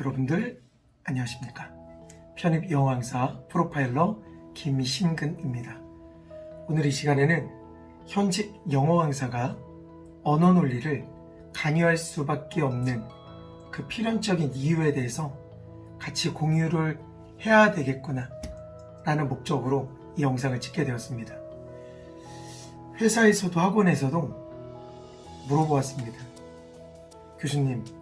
여러분들 안녕하십니까? 편입 영어 강사 프로파일러 김신근입니다. 오늘 이 시간에는 현직 영어 강사가 언어 논리를 강요할 수밖에 없는 그 필연적인 이유에 대해서 같이 공유를 해야 되겠구나 라는 목적으로 이 영상을 찍게 되었습니다. 회사에서도 학원에서도 물어보았습니다. 교수님,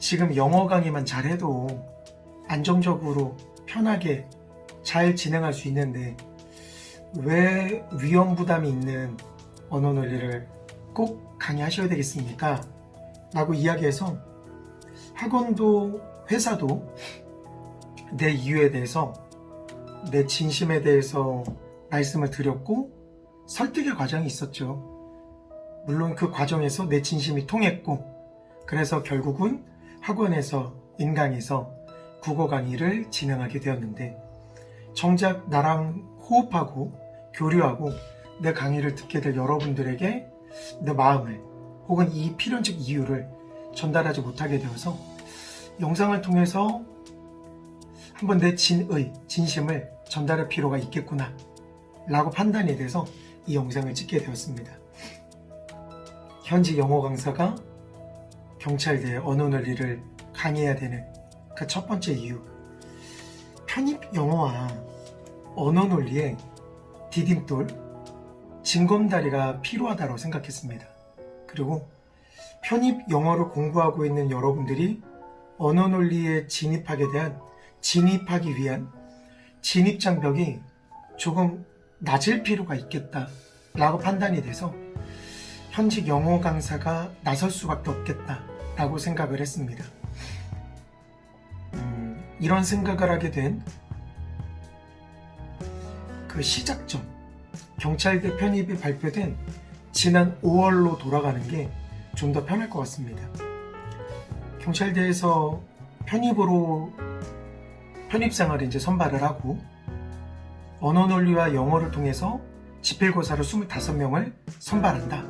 지금 영어 강의만 잘해도 안정적으로 편하게 잘 진행할 수 있는데 왜 위험 부담이 있는 언어 논리를 꼭 강의하셔야 되겠습니까? 라고 이야기해서 학원도 회사도 내 이유에 대해서 내 진심에 대해서 말씀을 드렸고 설득의 과정이 있었죠. 물론 그 과정에서 내 진심이 통했고 그래서 결국은 학원에서 인강에서 국어 강의를 진행하게 되었는데 정작 나랑 호흡하고 교류하고 내 강의를 듣게 될 여러분들에게 내 마음을 혹은 이 필연적 이유를 전달하지 못하게 되어서 영상을 통해서 한번 내 진의, 진심을 전달할 필요가 있겠구나 라고 판단이 돼서 이 영상을 찍게 되었습니다. 현지 영어 강사가 경찰대에 언어 논리를 강의해야 되는 그 첫 번째 이유. 편입 영어와 언어 논리에 디딤돌, 징검다리가 필요하다고 생각했습니다. 그리고 편입 영어를 공부하고 있는 여러분들이 언어 논리에 진입하게 대한 진입하기 위한 진입 장벽이 조금 낮을 필요가 있겠다라고 판단이 돼서 현직 영어 강사가 나설 수밖에 없겠다 라고 생각을 했습니다. 음, 이런 생각을 하게 된 그 시작점, 경찰대 편입이 발표된 지난 5월로 돌아가는 게 좀 더 편할 것 같습니다. 경찰대에서 편입으로 편입 생활을 이제 선발을 하고 언어 논리와 영어를 통해서 지필고사를 25명을 선발한다.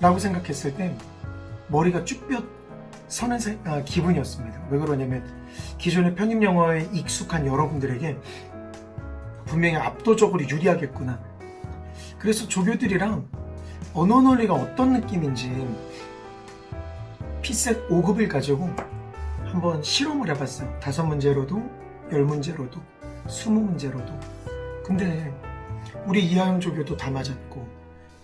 라고 생각했을 때 머리가 쭉뼈 세- 아, 기분이었습니다. 왜 그러냐면 기존의 편입 영어에 익숙한 여러분들에게 분명히 압도적으로 유리하겠구나. 그래서 조교들이랑 언어 논리가 어떤 느낌인지 피셋 5급을 가지고 한번 실험을 해봤어요. 다섯 문제로도, 열 문제로도, 스무 문제로도. 근데 우리 이하영 조교도 다 맞았고,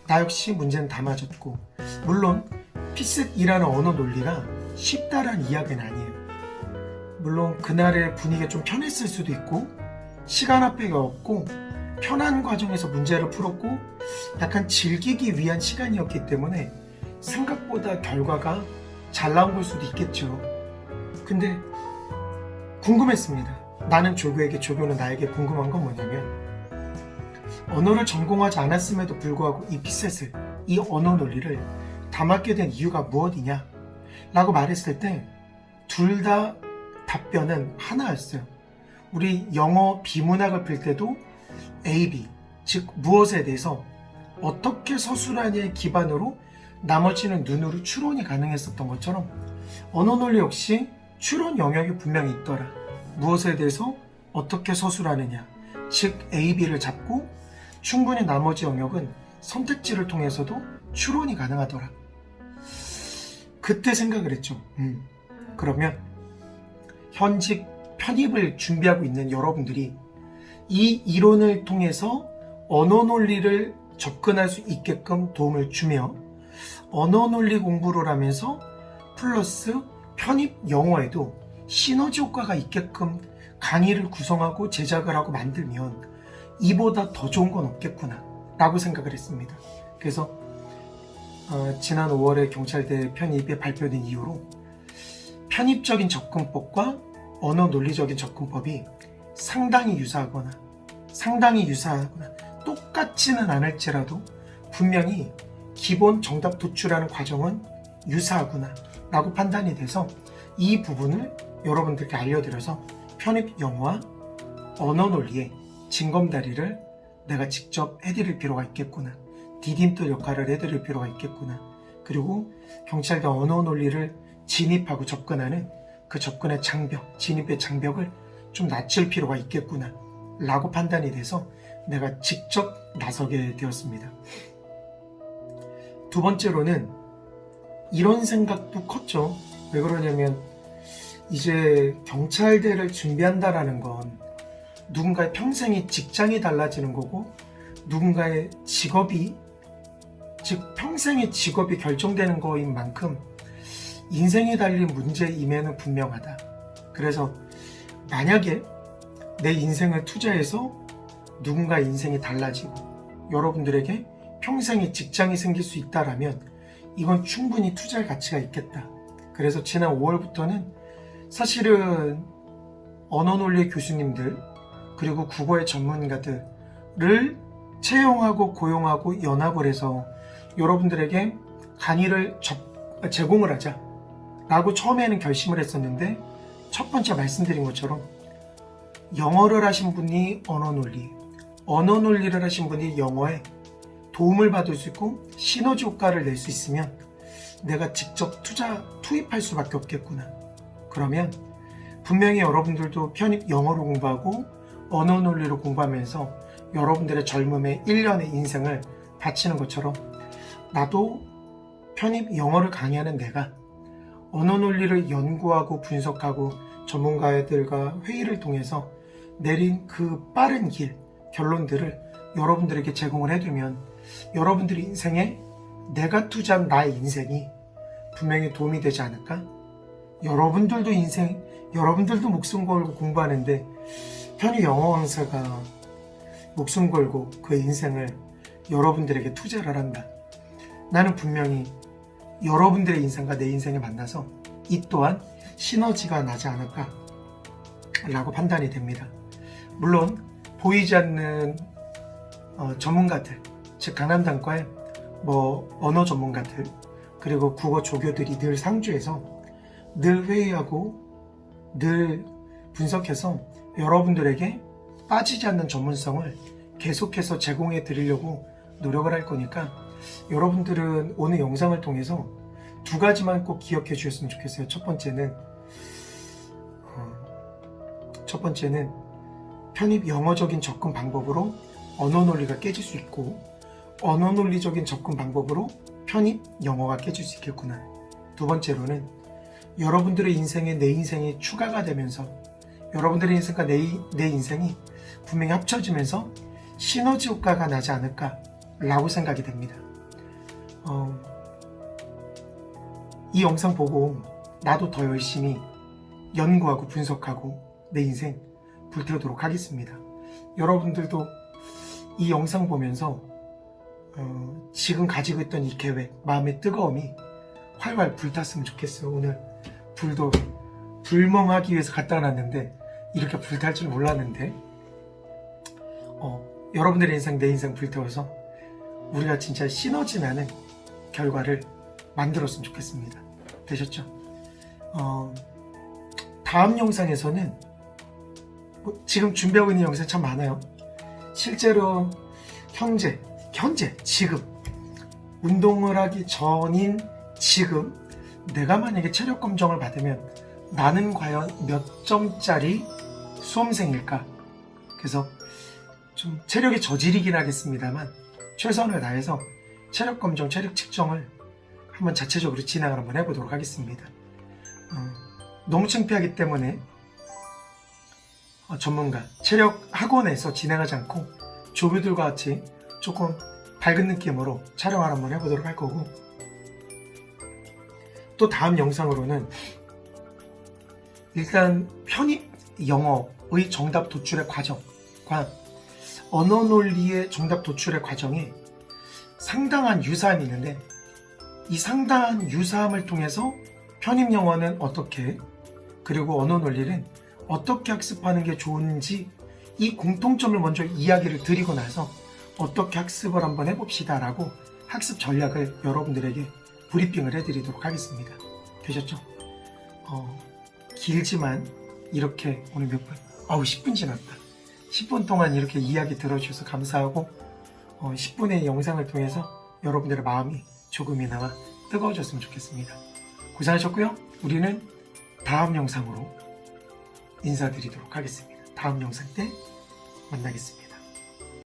나 역시 문제는 다 맞았고, 물론 피셋이라는 언어 논리가 쉽다라는 이야기는 아니에요. 물론 그날의 분위기가 좀 편했을 수도 있고, 시간 압박이 없고, 편한 과정에서 문제를 풀었고, 약간 즐기기 위한 시간이었기 때문에 생각보다 결과가 잘 나온 걸 수도 있겠죠. 근데 궁금했습니다. 나는 조교에게 조교는 나에게 궁금한 건 뭐냐면 언어를 전공하지 않았음에도 불구하고 이 피셋을 이 언어 논리를 다 맞게 된 이유가 무엇이냐 라고 말했을 때 둘 다 답변은 하나였어요. 우리 영어 비문학을 풀 때도 A, B 즉 무엇에 대해서 어떻게 서술하냐의 기반으로 나머지는 눈으로 추론이 가능했었던 것처럼 언어 논리 역시 추론 영역이 분명히 있더라. 무엇에 대해서 어떻게 서술하느냐. 즉 A, B를 잡고 충분히 나머지 영역은 선택지를 통해서도 추론이 가능하더라. 그때 생각을 했죠. 음, 그러면 현직 편입을 준비하고 있는 여러분들이 이 이론을 통해서 언어 논리를 접근할 수 있게끔 도움을 주며 언어 논리 공부를 하면서 플러스 편입 영어에도 시너지 효과가 있게끔 강의를 구성하고 제작을 하고 만들면 이보다 더 좋은 건 없겠구나 라고 생각을 했습니다. 그래서 어, 지난 5월에 경찰대 편입에 발표된 이후로 편입적인 접근법과 언어 논리적인 접근법이 상당히 유사하거나 상당히 유사하거나 똑같지는 않을지라도 분명히 기본 정답 도출하는 과정은 유사하구나 라고 판단이 돼서 이 부분을 여러분들께 알려드려서 편입 영어와 언어 논리의 징검다리를 내가 직접 해드릴 필요가 있겠구나 디딤돌 역할을 해드릴 필요가 있겠구나 그리고 경찰대 언어 논리를 진입하고 접근하는 그 접근의 장벽, 진입의 장벽을 좀 낮출 필요가 있겠구나 라고 판단이 돼서 내가 직접 나서게 되었습니다. 두 번째로는 이런 생각도 컸죠. 왜 그러냐면 이제 경찰대를 준비한다라는 건 누군가의 평생이 직장이 달라지는 거고 누군가의 직업이 즉 평생의 직업이 결정되는 거인 만큼 인생이 달린 문제임에는 분명하다. 그래서 만약에 내 인생을 투자해서 누군가 인생이 달라지고 여러분들에게 평생의 직장이 생길 수 있다라면 이건 충분히 투자할 가치가 있겠다. 그래서 지난 5월부터는 사실은 언어 논리 교수님들 그리고 국어의 전문가들을 채용하고 고용하고 연합을 해서 여러분들에게 강의를 접- 제공을 하자 라고 처음에는 결심을 했었는데 첫 번째 말씀드린 것처럼 영어를 하신 분이 언어 논리, 언어 논리를 하신 분이 영어에 도움을 받을 수 있고 시너지 효과를 낼 수 있으면 내가 직접 투자 투입할 수밖에 없겠구나. 그러면 분명히 여러분들도 편입 영어로 공부하고 언어 논리로 공부하면서 여러분들의 젊음의 1년의 인생을 바치는 것처럼 나도 편입 영어를 강의하는 내가 언어 논리를 연구하고 분석하고 전문가들과 회의를 통해서 내린 그 빠른 길, 결론들을 여러분들에게 제공을 해두면 여러분들의 인생에 내가 투자한 나의 인생이 분명히 도움이 되지 않을까? 여러분들도 인생, 여러분들도 목숨 걸고 공부하는데 편히 영어 강사가 목숨 걸고 그의 인생을 여러분들에게 투자를 한다. 나는 분명히 여러분들의 인생과 내 인생을 만나서 이 또한 시너지가 나지 않을까 라고 판단이 됩니다. 물론 보이지 않는 어, 전문가들, 즉 강남단과의 뭐 언어 전문가들 그리고 국어 조교들이 늘 상주해서 늘 회의하고 늘 분석해서 여러분들에게 빠지지 않는 전문성을 계속해서 제공해 드리려고 노력을 할 거니까 여러분들은 오늘 영상을 통해서 두 가지만 꼭 기억해 주셨으면 좋겠어요. 첫 번째는 어, 첫 번째는 편입 영어적인 접근 방법으로 언어 논리가 깨질 수 있고 언어 논리적인 접근 방법으로 편입 영어가 깨질 수 있겠구나. 두 번째로는 여러분들의 인생에 내 인생이 추가가 되면서 여러분들의 인생과 내, 내 인생이 분명히 합쳐지면서 시너지 효과가 나지 않을까라고 생각이 됩니다. 어, 이 영상 보고 나도 더 열심히 연구하고 분석하고 내 인생 불태우도록 하겠습니다. 여러분들도 이 영상 보면서 어, 지금 가지고 있던 이 계획, 마음의 뜨거움이 활활 불탔으면 좋겠어요. 오늘 불도 불멍하기 위해서 갖다 놨는데 이렇게 불탈 줄 몰랐는데 어, 여러분들의 인생, 내 인생 불태워서 우리가 진짜 시너지 나는 결과를 만들었으면 좋겠습니다. 되셨죠? 어, 다음 영상에서는 뭐 지금 준비하고 있는 영상 참 많아요. 실제로 현재, 현재, 지금 운동을 하기 전인 지금 내가 만약에 체력 검정을 받으면 나는 과연 몇 점짜리 수험생일까? 그래서 좀 체력이 저질이긴 하겠습니다만 최선을 다해서 체력 검정, 체력 측정을 한번 자체적으로 진행을 한번 해보도록 하겠습니다. 어, 너무 창피하기 때문에 어, 전문가, 체력 학원에서 진행하지 않고 조교들과 같이 조금 밝은 느낌으로 촬영을 한번 해보도록 할 거고 또 다음 영상으로는 일단 편입 영어의 정답 도출의 과정과 언어 논리의 정답 도출의 과정에 상당한 유사함이 있는데 이 상당한 유사함을 통해서 편입 영어는 어떻게 그리고 언어 논리는 어떻게 학습하는 게 좋은지 이 공통점을 먼저 이야기를 드리고 나서 어떻게 학습을 한번 해봅시다 라고 학습 전략을 여러분들에게 브리핑을 해드리도록 하겠습니다. 되셨죠? 어, 길지만 이렇게 오늘 몇 분? 아우 10분 지났다. 10분 동안 이렇게 이야기 들어주셔서 감사하고 어, 10분의 영상을 통해서 여러분들의 마음이 조금이나마 뜨거워졌으면 좋겠습니다. 고생하셨고요. 우리는 다음 영상으로 인사드리도록 하겠습니다. 다음 영상 때 만나겠습니다.